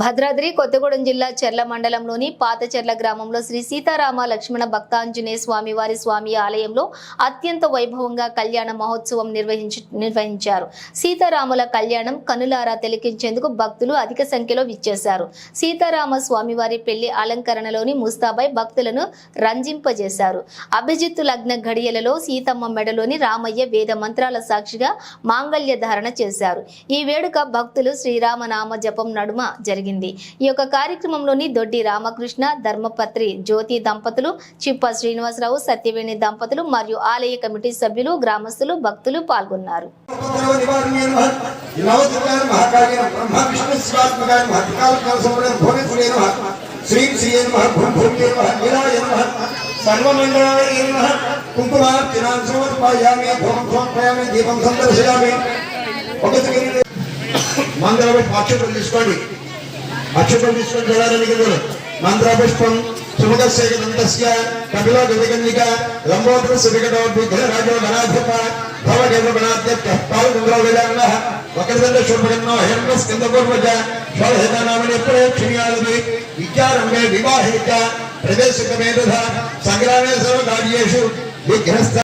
భద్రాద్రి కొత్తగూడెం జిల్లా చెర్ల మండలంలోని పాతచెర్ల గ్రామంలో శ్రీ సీతారామ లక్ష్మణ భక్తాంజనేయ స్వామి వారి స్వామి ఆలయంలో అత్యంత వైభవంగా కళ్యాణ మహోత్సవం నిర్వహించి నిర్వహించారు. సీతారాముల కళ్యాణం కనులారా తిలకించేందుకు భక్తులు అధిక సంఖ్యలో విచ్చేశారు. సీతారామ స్వామివారి పెళ్ళి అలంకరణలోని ముస్తాబాయ్ భక్తులను రంజింపజేశారు. అభిజిత్తు లగ్న ఘడియలలో సీతమ్మ మెడలోని రామయ్య వేద మంత్రాల సాక్షిగా మాంగళ్య ధారణ చేశారు. ఈ వేడుక భక్తులు శ్రీరామనామ జపం నడుమ జరిగింది. ఈ యొక్క కార్యక్రమంలోని దొడ్డి రామకృష్ణ ధర్మపత్రి జ్యోతి దంపతులు చిప్ప శ్రీనివాసరావు సత్యవేణి దంపతులు మరియు ఆలయ కమిటీ సభ్యులు గ్రామస్తులు భక్తులు పాల్గొన్నారు. శ్రీం కుంకుమార్చనాం సమర్పయామి దీపం సందర్శయామి ఒక మంగళ తీసుకోండి. అక్షతలు తీసుకొని చూడాలని కదా మంత్రపుష్పం సుముఖస్యదంతస్య కపిలో గజగన్నిక లంబోదరస్య వికటో విఘ్నరాజో గణాధిప భవగేవ గణాధ్యక్ష పాల్గొంద్రవేదాన్న వక్రదండ శుభగన్నో హిరణ్య స్కందపూర్వజ షోడశనామని ప్రేక్షణీయాలని విద్యారంభే వివాహిత చ ప్రదేశకమేధ సంగ్రామే సర్వకార్యేషు విఘ్నస్త